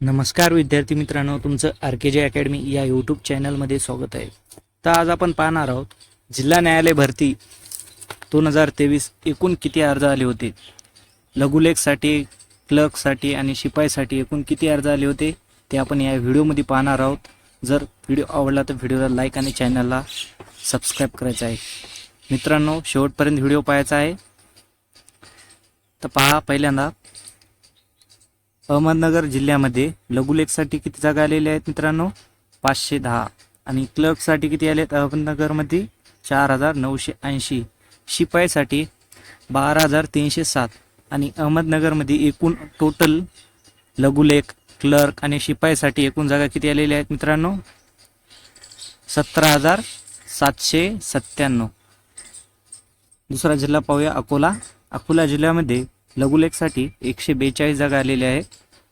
नमस्कार विद्यार्थी मित्रांनो. तुमचं आर के जे अकॅडमी या यूट्यूब चॅनलमध्ये स्वागत आहे. तर आज आपण पाहणार आहोत जिल्हा न्यायालय भरती दोन हजार तेवीस एकूण किती अर्ज आले होते? लघुलेखसाठी क्लर्कसाठी आणि शिपाईसाठी एकूण किती अर्ज आले होते? ते आपण या व्हिडिओमध्ये पाहणार आहोत. जर व्हिडिओ आवडला तर व्हिडिओला लाईक आणि चॅनलला सबस्क्राईब करायचं आहे. मित्रांनो शेवटपर्यंत व्हिडिओ पाहायचा आहे. तर पहा पहिल्यांदा अहमदनगर जिल्ह्यामध्ये लघुलेखसाठी किती जागा आलेल्या आहेत मित्रांनो? पाचशे दहा. आणि क्लर्कसाठी किती आले आहेत अहमदनगरमध्ये चार हजार नऊशे ऐंशी. शिपाईसाठी बारा हजार तीनशे सात. आणि अहमदनगरमध्ये एकूण टोटल लघुलेख क्लर्क आणि शिपाईसाठी एकूण जागा किती आलेल्या आहेत मित्रांनो? सतरा हजार सातशे सत्त्याण्णव. दुसरा जिल्हा पाहूया अकोला. अकोला जिल्ह्यामध्ये लघुलेखसाठी एकशे बेचाळीस जागा आलेल्या आहेत.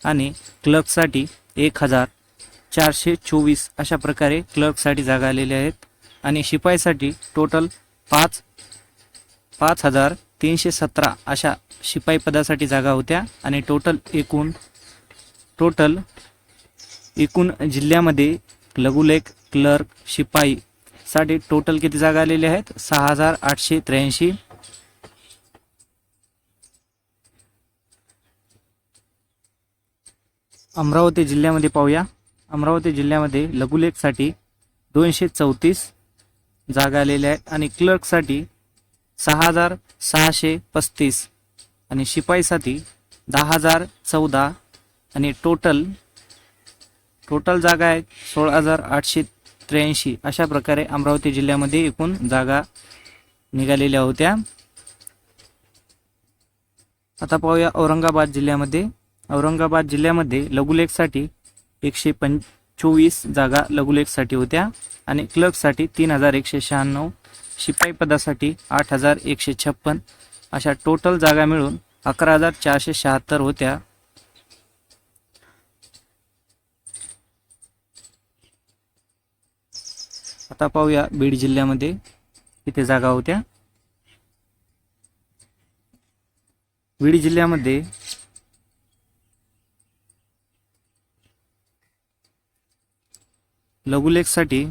आणि क्लर्कसाठी एक हजार चारशे चोवीस अशा प्रकारे क्लर्कसाठी जागा आलेल्या आहेत. आणि शिपाईसाठी टोटल पाच पाच हजार तीनशे सतरा अशा शिपाई पदासाठी जागा होत्या. आणि टोटल एकूण टोटल एकूण जिल्ह्यामध्ये लघुलेख क्लर्क शिपाईसाठी टोटल किती जागा आलेल्या आहेत? सहा हजार आठशे त्र्याऐंशी. अमरावती जिल्ह्यामध्ये पाहूया. अमरावती जिल्ह्यामध्ये लघुलेखसाठी दोनशे चौतीस जागा आलेल्या आहेत आणि क्लर्कसाठी सहा हजार सहाशे पस्तीस आणि शिपाईसाठी दहा हजार चौदा आणि टोटल टोटल जागा आहेत सोळा हजार आठशे त्र्याऐंशी. अशा प्रकारे अमरावती जिल्ह्यामध्ये एकूण जागा निघालेल्या होत्या. आता पाहूया औरंगाबाद जिल्ह्यामध्ये औरंगाबाद जिल्ह्यामध्ये लघुलेखसाठी एकशे पंच चोवीस जागा लघुलेखसाठी होत्या आणि क्लर्कसाठी तीन हजार एकशे शहाण्णव शिपाई पदासाठी आठ हजार एकशे छप्पन अशा टोटल जागा मिळून अकरा हजार चारशे शहात्तर होत्या. आता पाहूया बीड जिल्ह्यामध्ये किती जागा होत्या. बीड जिल्ह्यामध्ये लघुलेखसाठी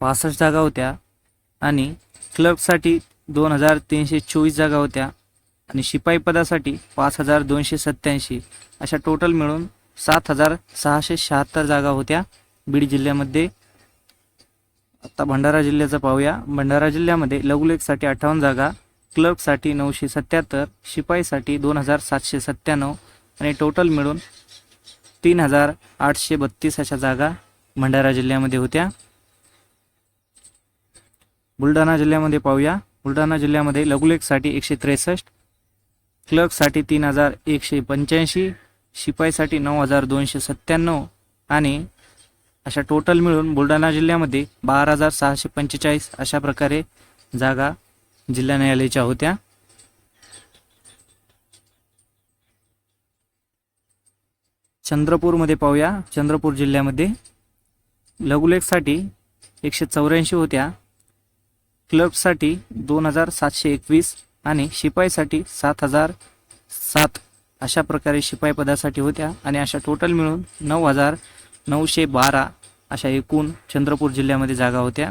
पासष्ट जागा होत्या आणि क्लर्कसाठी दोन हजार तीनशे चोवीस जागा होत्या आणि शिपाई पदासाठी पाच हजार दोनशे सत्याऐंशी अशा टोटल मिळून सात हजार सहाशे शहात्तर जागा होत्या बीड जिल्ह्यामध्ये. आता भंडारा जिल्ह्याचं पाहूया. भंडारा जिल्ह्यामध्ये लघुलेखसाठी अठ्ठावन्न जागा क्लर्कसाठी नऊशे सत्याहत्तर शिपाईसाठी दोन हजार सातशे सत्त्याण्णव आणि टोटल मिळून तीन हजार आठशे बत्तीस अशा जागा भंडारा जिल्ह्यामध्ये होत्या. बुलढाणा जिल्ह्यामध्ये पाहूया. बुलढाणा जिल्ह्यामध्ये लघुलेखसाठी एकशे त्रेसष्ट क्लर्कसाठी तीन हजार एकशे पंच्याऐंशी शिपाईसाठी नऊ हजार दोनशे सत्त्याण्णव आणि अशा टोटल मिळून बुलढाणा जिल्ह्यामध्ये बारा हजार सहाशे पंचेचाळीस अशा प्रकारे जागा जिल्हा न्यायालयाच्या होत्या. चंद्रपूरमध्ये पाहूया. चंद्रपूर जिल्ह्यामध्ये. लघुलेखसाठी एकशे चौऱ्याऐंशी होत्या. क्लबसाठी दोन हजार सातशे एकवीस आणि शिपाईसाठी सात हजार सात अशा प्रकारे शिपाई पदासाठी होत्या आणि अशा टोटल मिळून नऊ हजार नऊशे बारा अशा एकूण चंद्रपूर जिल्ह्यामध्ये जागा होत्या.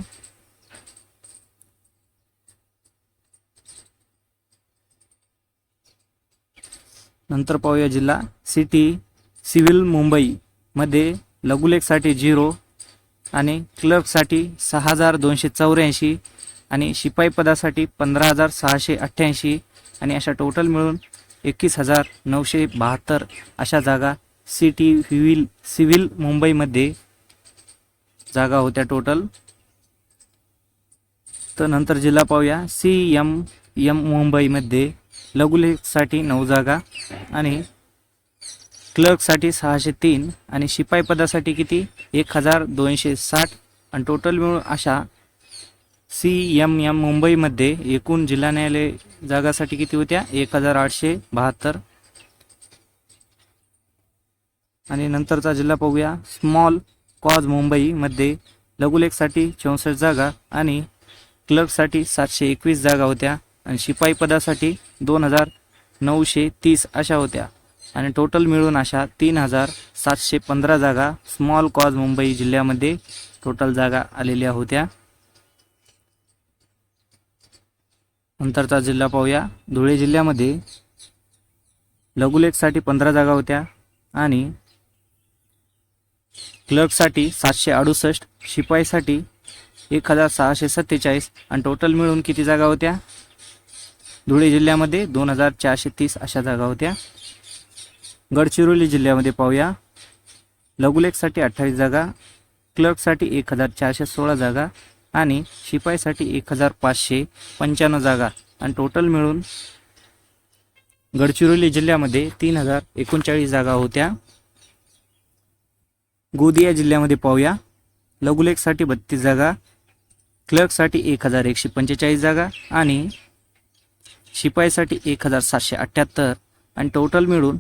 नंतर पाहूया जिल्हा. सिटी सिव्हिल मुंबईमध्ये लघुलेखसाठी झिरो आणि क्लर्कसाठी सहा हजार दोनशे चौऱ्याऐंशी आणि शिपाई पदासाठी पंधरा हजार सहाशे अठ्ठ्याऐंशी आणि अशा टोटल मिळून एकवीस हजार नऊशे बहात्तर अशा जागा सिटी व्हिल सिव्हिल मुंबईमध्ये जागा होत्या टोटल तर नंतर जिल्हा पाहूया. सी एम एम मुंबईमध्ये लघुलेखसाठी नऊ जागा आणि क्लर्कसाठी सहाशे तीन आणि शिपाई पदासाठी किती? एक हजार दोनशे साठ. आणि टोटल मिळून अशा सी एम एम मुंबईमध्ये एकूण जिल्हा न्यायालय जागासाठी किती होत्या? एक हजार आठशे बहात्तर. आणि नंतरचा जिल्हा पाहूया. स्मॉल कॉज मुंबईमध्ये लघुलेखसाठी चौसष्ट जागा आणि क्लर्कसाठी सातशे एकवीस जागा होत्या. आणि शिपाई पदासाठी दोन हजार नऊशे तीस अशा होत्या. आणि टोटल मिळून अशा तीन हजार सातशे पंधरा जागा स्मॉल कॉज मुंबई जिल्ह्यामध्ये टोटल जागा आलेल्या होत्या. नंतरचा जिल्हा पाहूया. धुळे जिल्ह्यामध्ये लघुलेखसाठी पंधरा जागा होत्या आणि क्लर्कसाठी सातशे अडुसष्ट शिपाईसाठी एक हजार सहाशे सत्तेचाळीस आणि टोटल मिळून किती जागा होत्या? धुळे जिल्ह्यामध्ये दोन हजार चारशे तीस अशा जागा होत्या. गडचिरोली जिल्ह्यामध्ये पाहूया. लघुलेखसाठी अठ्ठावीस जागा क्लर्कसाठी एक हजार चारशे सोळा जागा आणि शिपाईसाठी एक हजार पाचशे पंच्याण्णव जागा. आणि टोटल मिळून गडचिरोली जिल्ह्यामध्ये तीन हजार एकोणचाळीस जागा होत्या. गोदिया जिल्ह्यामध्ये पाहूया. लघुलेखसाठी बत्तीस जागा क्लर्कसाठी एक हजार एकशे पंचेचाळीस जागा आणि शिपाईसाठी एक हजार सातशे अठ्ठ्याहत्तर. आणि टोटल मिळून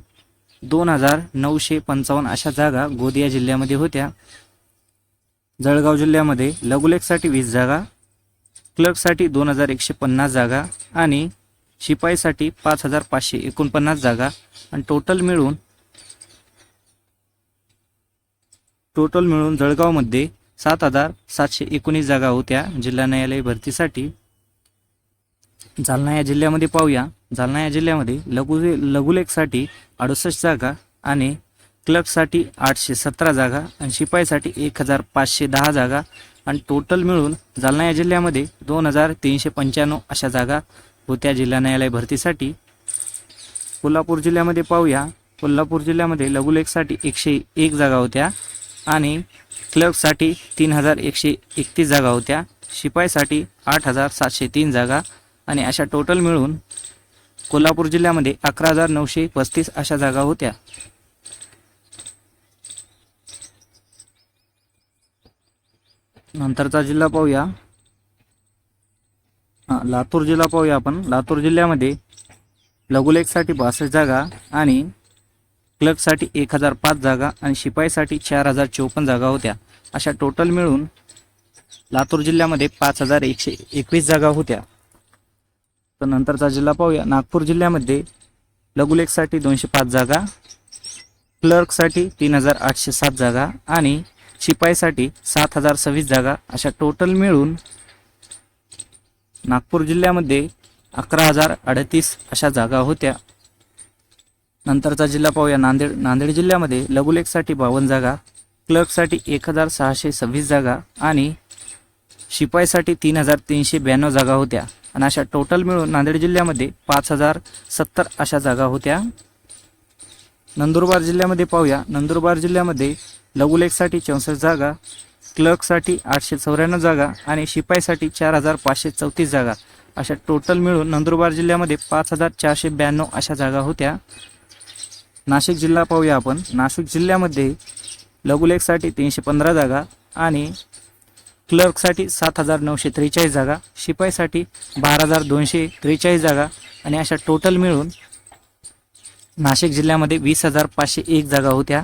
दोन हजार नऊशे पंचावन्न अशा जागा गोंदिया जिल्ह्यामध्ये होत्या. जळगाव जिल्ह्यामध्ये लघुलेखसाठी वीस जागा क्लर्कसाठी दोन हजार एकशे पन्नास जागा आणि शिपाईसाठी पाच हजार पाचशे एकोणपन्नास जागा. आणि टोटल मिळून टोटल मिळून जळगावमध्ये सात हजार सातशे एकोणीस जागा होत्या. जिल्हा न्यायालय भरतीसाठी. जालना या जिल्ह्यामध्ये पाहूया. जालना या जिल्ह्यामध्ये लघु लघुलेखसाठी अडुसष्ट जागा आणि क्लबसाठी आठशे सतरा जागा आणि शिपाईसाठी एक हजार पाचशे दहा जागा आणि टोटल मिळून जालना या जिल्ह्यामध्ये दोन हजार तीनशे पंच्याण्णव अशा जागा होत्या. जिल्हा न्यायालय भरतीसाठी कोल्हापूर जिल्ह्यामध्ये पाहूया. कोल्हापूर जिल्ह्यामध्ये लघुलेखसाठी एकशे एक जागा होत्या आणि क्लर्कसाठी तीन हजार एकशे एकतीस जागा होत्या. शिपाईसाठी आठ हजार सातशे तीन जागा आणि अशा टोटल मिळून कोल्हापूर जिल्ह्यामध्ये अकरा हजार नऊशे पस्तीस अशा जागा होत्या. नंतरचा जिल्हा पाहूया. लातूर जिल्हा पाहूया आपण. लातूर जिल्ह्यामध्ये लघुलेखसाठी बासष्ट जागा आणि क्लर्कसाठी एक हजार पाच जागा आणि शिपाईसाठी चार हजार चोपन्न जागा होत्या. अशा टोटल मिळून लातूर जिल्ह्यामध्ये पाच हजार एकशे एकवीस जागा होत्या. तर नंतरचा जिल्हा पाहूया. नागपूर जिल्ह्यामध्ये लघुलेखसाठी दोनशे पाच जागा क्लर्कसाठी तीन हजार आठशे सात जागा आणि शिपाईसाठी सात हजार सव्वीस जागा. अशा टोटल मिळून नागपूर जिल्ह्यामध्ये अकरा हजार अडतीस अशा जागा होत्या. नंतरचा जिल्हा पाहूया. नांदेड नांदेड जिल्ह्यामध्ये लघुलेखसाठी बावन्न जागा क्लर्कसाठी एक हजार सहाशे सव्वीस जागा आणि शिपाईसाठी तीन हजार तीनशे ब्याण्णव जागा होत्या. आणि अशा टोटल मिळून नांदेड जिल्ह्यामध्ये पाच हजार सत्तर अशा जागा होत्या. नंदुरबार जिल्ह्यामध्ये पाहूया. नंदुरबार जिल्ह्यामध्ये लघुलेखसाठी चौसष्ट जागा क्लर्कसाठी आठशे चौऱ्याण्णव जागा आणि शिपाईसाठी चार हजार पाचशे चौतीस जागा. अशा टोटल मिळून नंदुरबार जिल्ह्यामध्ये पाच हजार चारशे ब्याण्णव अशा जागा होत्या. नाशिक जिल्हा पाहूया आपण. नाशिक जिल्ह्यामध्ये लघुलेखसाठी तीनशे पंधरा जागा आणि क्लर्कसाठी सात हजार नऊशे त्रेचाळीस जागा शिपाईसाठी बारा हजार दोनशे त्रेचाळीस जागा आणि अशा टोटल मिळून नाशिक जिल्ह्यामध्ये वीस हजार पाचशे एक जागा होत्या.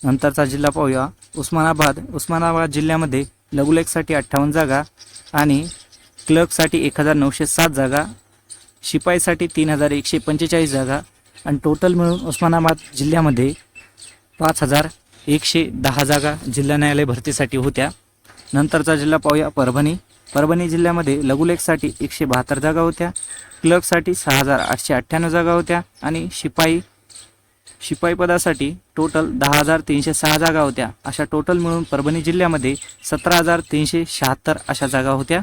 नंतरचा जिल्हा पाहूया. उस्मानाबाद उस्मानाबाद जिल्ह्यामध्ये लघुलेखसाठी अठ्ठावन्न जागा आणि क्लर्कसाठी एक हजार नऊशे सात जागा शिपाईसाठी तीन हजार एकशे पंचेचाळीस जागा आणि टोटल मिळून उस्मानाबाद जिल्ह्यामध्ये पाच हजार एकशे दहा जागा जिल्हा न्यायालय भरतीसाठी होत्या. नंतरचा जिल्हा पाहूया परभणी. परभणी जिल्ह्यामध्ये लघुलेखसाठी एकशे बहात्तर जागा होत्या. क्लर्कसाठी सहा हजार आठशे अठ्ठ्याण्णव जागा होत्या आणि शिपाई शिपाई पदासाठी टोटल दहा हजार तीनशे सहा जागा होत्या. अशा टोटल मिळून परभणी जिल्ह्यामध्ये सतरा हजार तीनशे शहात्तर अशा जागा होत्या.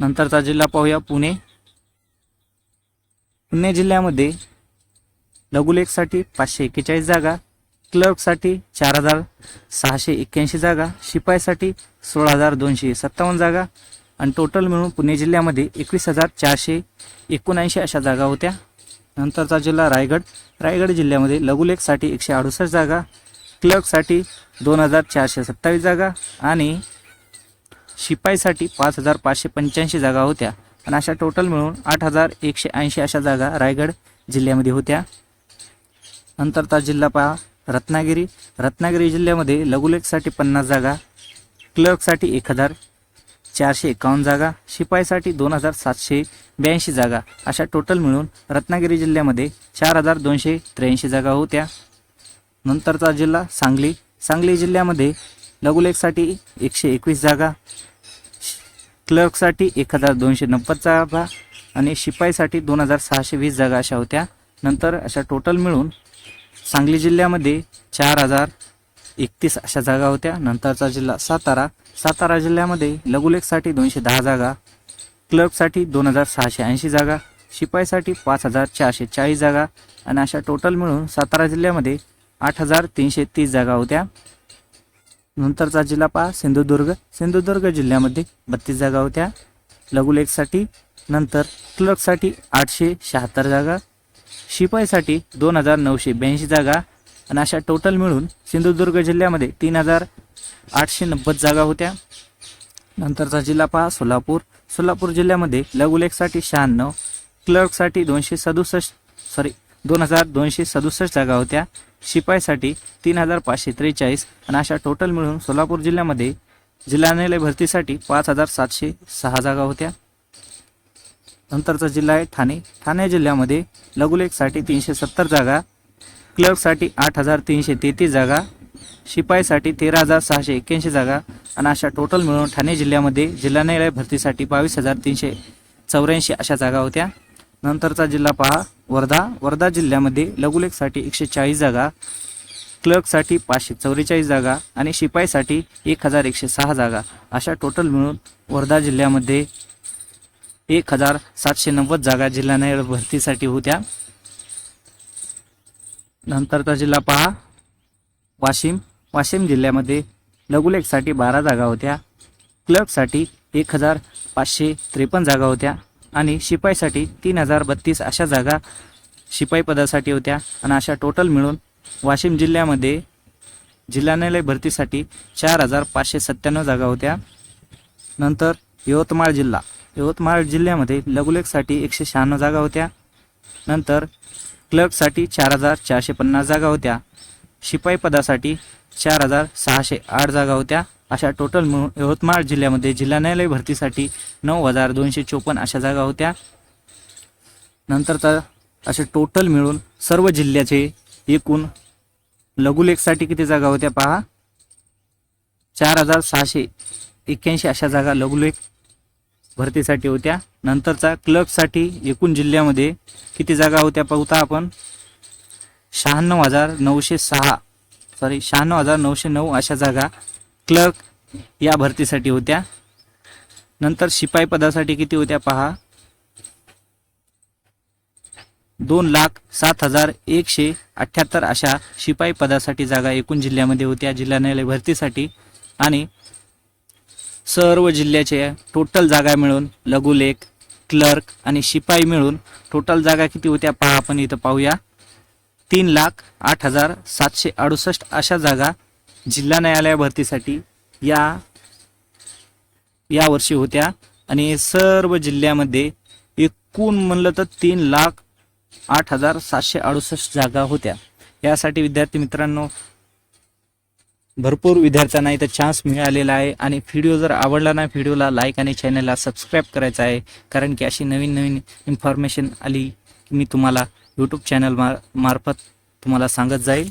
नंतरचा जिल्हा पाहूया पुणे. पुणे जिल्ह्यामध्ये लघुलेखसाठी पाचशे एक्केचाळीस जागा क्लर्कसाठी चार हजार सहाशे एक्क्याऐंशी जागा शिपाईसाठी सोळा हजार दोनशे सत्तावन्न जागा आणि टोटल मिळून पुणे जिल्ह्यामध्ये एकवीस हजार चारशे एकोणऐंशी अशा जागा होत्या. नंतरचा जिल्हा रायगड. रायगड जिल्ह्यामध्ये लघुलेखसाठी एकशे अडुसष्ट जागा क्लर्कसाठी दोन हजार चारशे सत्तावीस जागा आणि शिपाईसाठी पाच हजार पाचशे पंच्याऐंशी जागा होत्या. आणि अशा टोटल मिळून आठ हजार एकशे ऐंशी अशा जागा रायगड जिल्ह्यामध्ये होत्या. नंतरचा जिल्हा पहा. रत्नागिरी रत्नागिरी जिल्ह्यामध्ये लघुलेखसाठी पन्नास जागा क्लर्कसाठी एक हजार चारशे एकावन्न जागा शिपाईसाठी दोन हजार सातशे ब्याऐंशी जागा. अशा टोटल मिळून रत्नागिरी जिल्ह्यामध्ये चार हजार दोनशे त्र्याऐंशी जागा होत्या. नंतरचा जिल्हा सांगली. सांगली जिल्ह्यामध्ये लघुलेखसाठी एकशे एकवीस जागा क्लर्कसाठी एक हजार दोनशे नव्वद जागा आणि शिपाईसाठी दोन हजार सहाशे वीस जागा अशा होत्या. नंतर अशा टोटल मिळून सांगली जिल्ह्यामध्ये चार हजार एकतीस अशा जागा होत्या. नंतरचा जिल्हा सातारा. सातारा जिल्ह्यामध्ये लघुलेखसाठी दोनशे दहा जागा क्लर्कसाठी दोन हजार सहाशे ऐंशी जागा शिपाईसाठी पाच हजार चारशे चाळीस जागा आणि अशा टोटल मिळून सातारा जिल्ह्यामध्ये आठ हजार तीनशे तीस जागा होत्या. नंतरचा जिल्हा पहा सिंधुदुर्ग. सिंधुदुर्ग जिल्ह्यामध्ये बत्तीस जागा होत्या. लघुलेखसाठी नंतर क्लर्कसाठी आठशे शहात्तर जागा शिपाईसाठी दोन हजार नऊशे ब्याऐंशी जागा आणि अशा टोटल मिळून सिंधुदुर्ग जिल्ह्यामध्ये तीन हजार आठशे नव्वद जागा होत्या. नंतरचा जिल्हा पहा सोलापूर. सोलापूर जिल्ह्यामध्ये लघुलेखसाठी शहाण्णव क्लर्कसाठी दोनशे सदुसष्ट सॉरी दोन हजार दोनशे सदुसष्ट जागा होत्या. शिपाईसाठी तीन हजार पाचशे त्रेचाळीस आणि अशा टोटल मिळून सोलापूर जिल्ह्यामध्ये जिल्हा न्यायालय भरतीसाठी पाच हजार सातशे सहा जागा होत्या. नंतरचा जिल्हा आहे ठाणे. ठाणे जिल्ह्यामध्ये लघुलेखसाठी तीनशे सत्तर जागा क्लर्कसाठी आठ हजार तीनशे तेहतीस जागा शिपाईसाठी तेरा हजार सहाशे एक्क्याऐंशी जागा आणि अशा टोटल मिळून ठाणे जिल्ह्यामध्ये जिल्हा न्यायालय भरतीसाठी बावीस हजार तीनशे चौऱ्याऐंशी अशा जागा होत्या. नंतरचा जिल्हा पहा वर्धा. वर्धा जिल्ह्यामध्ये लघुलेखसाठी एकशे चाळीस जागा क्लर्कसाठी पाचशे चौवेचाळीस जागा आणि शिपाईसाठी एक हजार एकशे सहा जागा अशा टोटल मिळून वर्धा जिल्ह्यामध्ये एक हजार सातशे नव्वद जागा जिल्हा न्यायालय भरतीसाठी होत्या. नंतरचा जिल्हा पहा. वाशिम. वाशिम जिल्ह्यामध्ये लघुलेखसाठी बारा जागा होत्या. क्लर्कसाठी एक हजार पाचशे त्रेपन्न जागा होत्या आणि शिपाईसाठी तीन हजार बत्तीस अशा जागा शिपाई पदासाठी होत्या आणि अशा टोटल मिळून वाशिम जिल्ह्यामध्ये जिल्हा न्यायालय भरतीसाठी चार हजार पाचशे सत्त्याण्णव जागा होत्या. नंतर यवतमाळ जिल्हा. यवतमाळ जिल्ह्यामध्ये लघुलेखसाठी एकशे शहाण्णव जागा होत्या. नंतर क्लर्कसाठी चार हजार चारशे पन्नास जागा होत्या. शिपाई पदासाठी चार हजार सहाशे आठ जागा होत्या. अशा टोटल मिळून यवतमाळ जिल्ह्यामध्ये जिल्हा न्यायालय भरतीसाठी नऊ हजार दोनशे चोपन्न अशा जागा होत्या. नंतर तर असे टोटल मिळून सर्व जिल्ह्याचे एकूण लघुलेखसाठी किती जागा होत्या पहा? चार हजार सहाशे एक्क्याऐंशी अशा जागा लघुलेख भरतीसाठी होत्या. नंतरचा क्लर्कसाठी एकूण जिल्ह्यामध्ये किती जागा होत्या पाहता आपण? शहाण्णव हजार नऊशे सहा. सॉरी शहाण्णव हजार नऊशे नऊ अशा जागा क्लर्क या भरतीसाठी होत्या. नंतर शिपाई पदासाठी किती होत्या पहा? दोन लाख सात हजार एकशे अठ्ठ्याहत्तर अशा शिपाई पदासाठी जागा एकूण जिल्ह्यामध्ये होत्या. जिल्हा न्यायालय भरतीसाठी आणि सर्व जिल्ह्याचे टोटल जागा मिळून लघुलेख क्लर्क आणि शिपाई मिळून टोटल जागा किती होत्या पहा आपण इथं पाहूया. तीन लाख आठ हजार सातशे अडुसष्ट अशा जागा जिल्हा न्यायालय भरतीसाठी या यावर्षी होत्या. आणि सर्व जिल्ह्यामध्ये एकूण म्हणलं तर तीन लाख आठ हजार सातशे अडुसष्ट जागा होत्या. यासाठी विद्यार्थी मित्रांनो भरपूर विद्यार्थ्यांना इथं चान्स मिळालेला आहे. आणि व्हिडिओ जर आवडला ना व्हिडिओला लाईक आणि चॅनलला सबस्क्राईब करायचं आहे. कारण की अशी नवीन नवीन इन्फॉर्मेशन आली की मी तुम्हाला यूट्यूब चॅनल मार मार्फत तुम्हाला सांगत जाईल.